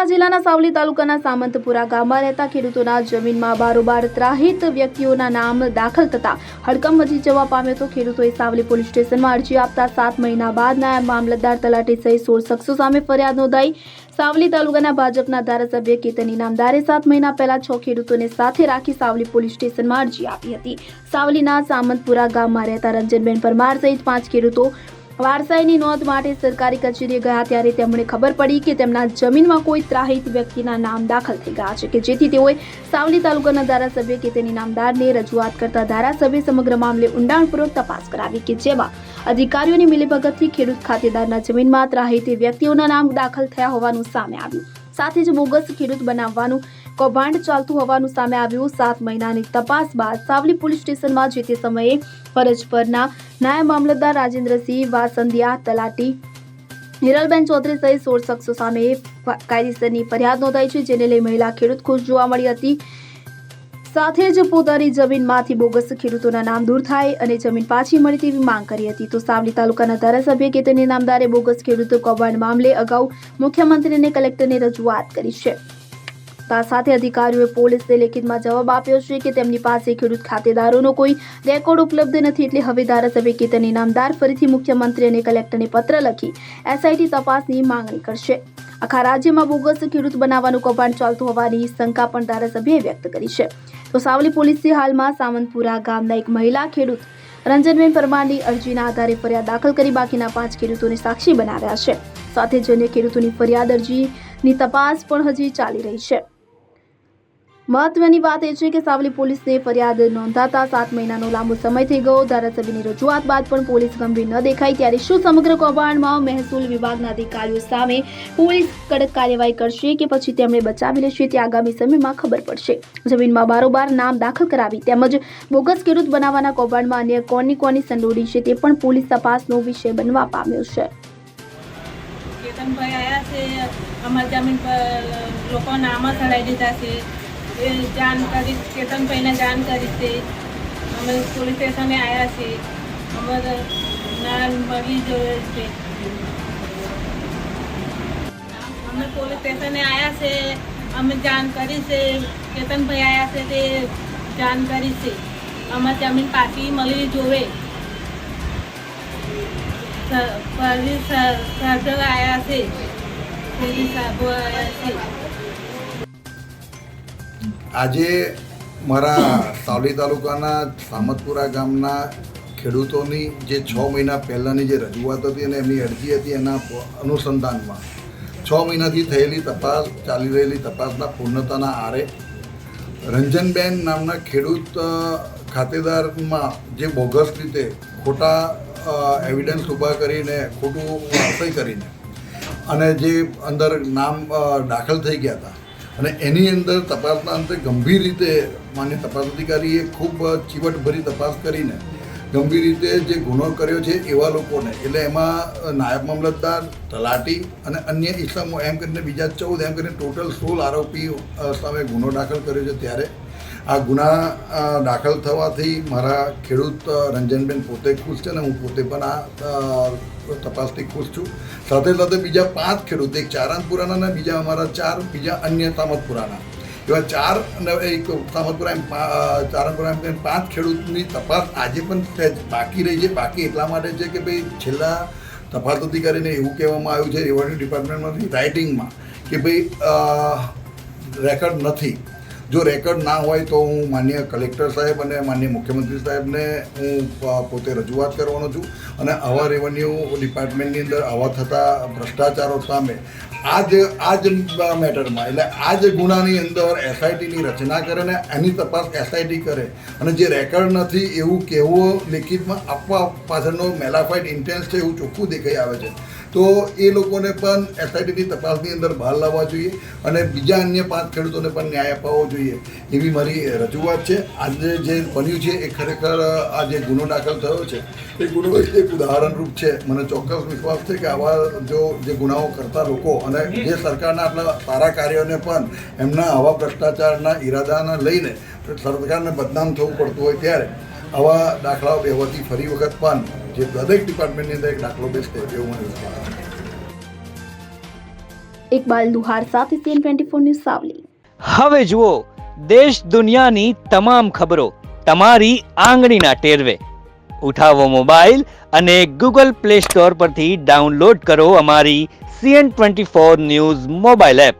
વડોદરા જિલ્લાના સાવલી તાલુકાના સામંતપુરા ગામમાં રહેતા ખેડૂતોના જમીનમાં બારોબાર ત્રાહિત વ્યક્તિઓના નામ દાખલ થતા હડકમ મચી જવા પામ્યો તો ખેડૂતોએ સાવલી પોલીસ સ્ટેશનમાં અરજી આપતા સાત મહિના બાદ નાયબ મામલતદાર તલાટી સહિત સોળ શખ્સો સામે ફરિયાદ નોંધાઈ. સાવલી તાલુકાના ભાજપના ધારાસભ્ય કેતન ઇનામદારે સાત મહિના પહેલા છ ખેડૂતોને સાથે રાખી સાવલી પોલીસ સ્ટેશનમાં અરજી આપી હતી. સાવલીના સામંતપુરા ગામમાં રહેતા રંજનબેન પરમાર સહિત પાંચ ખેડૂતો વારસાઈની નોંધ માટે સરકારી કચેરીએ ગયા ત્યારે તેમણે ખબર પડી કે તેમના જમીનમાં કોઈ ત્રાહિત વ્યક્તિના નામ દાખલ થઈ ગયા છે કે જેથી તેઓએ સાવલી તાલુકાના ધારાસભ્ય કે તેની નામદારને રજૂઆત કરતા ધારાસભ્ય સમગ્ર મામલે ઊંડાણપૂર્વક તપાસ કરાવી કે જેમાં અધિકારીઓની મિલીભગતથી ખેડૂત ખાતેદારના જમીનમાં ત્રાહિત વ્યક્તિઓના નામ દાખલ થયા હોવાનું સામે આવ્યું. સાથે જ બોગસ ખેડૂત બનાવવાનું કૌભાંડ ચાલતું હોવાનું સામે આવ્યું. સાત મહિનાની તપાસ બાદ સાવલી પોલીસ સ્ટેશનમાં જે તે સમયે ફરજ પરના નાયબ મામલતદાર રાજેન્દ્રસિંહ વાસંદિયા તલાટી, હિરલબેન ચૌધરી સહિત સોળ શખ્સો સામે કાયદેસરની ફરિયાદ નોંધાઈ છે, જેને લઈ મહિલા ખેડૂત ખુશ જોવા મળી હતી. સાથે જ પોતાની જમીનમાંથી બોગસ ખેડૂતોના નામ દૂર થાય અને જમીન પાછી મળે તેવી માંગ કરી હતી. તો સાવલી તાલુકાના ધારાસભ્ય કેતન ઇનામદારે બોગસ ખેડૂત કૌભાંડ મામલે અગાઉ મુખ્યમંત્રી અને કલેક્ટરને રજૂઆત કરી છે. આ સાથે અધિકારીઓએ પોલીસને લેખિતમાં જવાબ આપ્યો છે કે તેમની પાસે ખેડૂત ખાતેદારોનો કોઈ રેકોર્ડ ઉપલબ્ધ નથી એટલે હવે ધારાસભ્ય કેતન ઇનામદાર ફરીથી મુખ્યમંત્રી અને કલેક્ટરને પત્ર લખી એસઆઈટી તપાસની માંગણી કરશે. આખા રાજ્યમાં બોગસ ખેડૂત બનાવવાનું કૌભાંડ ચાલતું હોવાની શંકા પણ ધારાસભ્યએ વ્યક્ત કરી છે. તો સાવલી પોલીસે હાલમાં સામંતપુરા ગામના એક મહિલા ખેડૂત રંજનબેન પરમારની અરજીના આધારે ફરિયાદ દાખલ કરી બાકીના પાંચ ખેડૂતોને સાક્ષી બનાવ્યા છે. સાથે જ અન્ય ખેડૂતોની ફરિયાદ અરજીની તપાસ પણ હજી ચાલી રહી છે. મહત્વની વાત એ છે કે સાવલી પોલીસને ફરિયાદ નોંધાતા સાત મહિનાનો લાંબો સમય થઈ ગયો. ધારાસભ્યની રજૂઆત બાદ પણ પોલીસ ગંભીર ન દેખાય ત્યારે શું સમગ્ર કૌભાંડમાં મહેસૂલ વિભાગના અધિકારીઓ સામે પોલીસ કડક કાર્યવાહી કરશે કે પછી તેમણે બચાવી લેશે તે આગામી સમયમાં ખબર પડશે. જમીનમાં બારોબાર નામ દાખલ કરાવી તેમજ બોગસ ખેડૂત બનાવવાના કૌભાંડમાં અન્ય કોની કોની સંડોડી છે તે પણ પોલીસ તપાસનો વિષય બનવા પામ્યો છે. કેતનભાઈ છે. અમારી જમીન પર લોકો નામ ચડાવી દીધા છે. જાણ કરી કેતનભાઈને જાણ કરી છે. અમે પોલીસ સ્ટેશને આવ્યા છે અમારે નાન મળવી જોઈએ છે. અમે પોલીસ સ્ટેશને આવ્યા છે. અમે જાણ કરી છે કેતનભાઈ આવ્યા છે તે જાણ કરી છે. અમારે જમીન પાછી મળવી જોવે. સ- ફરી સ- આવ્યા છે પોલીસ સાહેબો આવ્યા છે. આજે મારા સાવલી તાલુકાના સામતપુરા ગામના ખેડૂતોની જે છ મહિના પહેલાંની જે રજૂઆત હતી અને એમની અરજી હતી એના અનુસંધાનમાં છ મહિનાથી થયેલી તપાસ, ચાલી રહેલી તપાસના પૂર્ણતાના આરે રંજનબેન નામના ખેડૂત ખાતેદારમાં જે બોગસ રીતે ખોટા એવિડન્સ ઊભા કરીને, ખોટું વાસય કરીને અને જે અંદર નામ દાખલ થઈ ગયા હતા અને એની અંદર તપાસના અંતે ગંભીર રીતે માન્ય તપાસ અધિકારીએ ખૂબ ચીવટભરી તપાસ કરીને ગંભીર રીતે જે ગુનો કર્યો છે એવા લોકોને, એટલે એમાં નાયબ મામલતદાર, તલાટી અને અન્ય ઇસમો એમ કરીને બીજા ચૌદ, એમ કરીને ટોટલ સોળ આરોપી સામે ગુનો દાખલ કર્યો છે ત્યારે આ ગુના દાખલ થવાથી મારા ખેડૂત રંજનબેન પોતે ખુશ છે ને હું પોતે પણ આ તપાસથી ખુશ છું. સાથે સાથે બીજા પાંચ ખેડૂત, એક ચારણપુરાના અને બીજા અમારા ચાર બીજા અન્ય સામતપુરાના. એવા ચાર અને એક સામતપુરા એમ ચારણપુરા એમ પાંચ ખેડૂતની તપાસ આજે પણ બાકી રહી છે. બાકી એટલા માટે છે કે ભાઈ છેલ્લા તપાસ અધિકારીને એવું કહેવામાં આવ્યું છે રેવન્યુ ડિપાર્ટમેન્ટમાંથી રાઇટિંગમાં કે ભાઈ રેકર્ડ નથી. જો રેકર્ડ ના હોય તો હું માન્ય કલેક્ટર સાહેબ અને માન્ય મુખ્યમંત્રી સાહેબને હું પોતે રજૂઆત કરવાનો છું. અને આવા રેવન્યુ ડિપાર્ટમેન્ટની અંદર આવા થતા ભ્રષ્ટાચારો સામે આ જ આ જ મેટરમાં એટલે આ જ ગુનાની અંદર એસઆઈટીની રચના કરે ને એની તપાસ એસઆઈટી કરે અને જે રેકર્ડ નથી એવું કહેવું લેખિતમાં આપવા પાછળનો મેલાફાઇડ ઇન્ટેન્સ છે એવું ચોખ્ખું દેખાઈ આવે છે. તો એ લોકોને પણ એસઆઈટીની તપાસની અંદર બહાર લાવવા જોઈએ અને બીજા અન્ય પાંચ ખેડૂતોને પણ ન્યાય અપાવવો જોઈએ. એવી મારી રજૂઆત છે. આજે જે બન્યું છે એ ખરેખર આ જે ગુનો દાખલ થયો છે, એ ગુનો એક ઉદાહરણરૂપ છે. મને ચોક્કસ વિશ્વાસ છે કે આવા જો, જે ગુનાઓ કરતા લોકો અને જે સરકારના આટલા સારા કાર્યોને પણ એમના આવા ભ્રષ્ટાચારના ઈરાદાને લઈને સરકારને બદનામ થવું પડતું હોય ત્યારે આવા દાખલાઓ બેવાથી ફરી વખત પણ જે દરેક ડિપાર્ટમેન્ટની અંદર એક દાખલો બેસતે એવું મને વિશ્વાસ ઇકબાલ દુહાર સાથે CN twenty four news Savli. હવે જુઓ દેશ દુનિયાની તમામ ખબરો તમારી આંગળીના ટેરવે. ઉઠાવો મોબાઈલ અને ગૂગલ પ્લે સ્ટોર પરથી ડાઉનલોડ કરો અમારી CN twenty four news mobile app.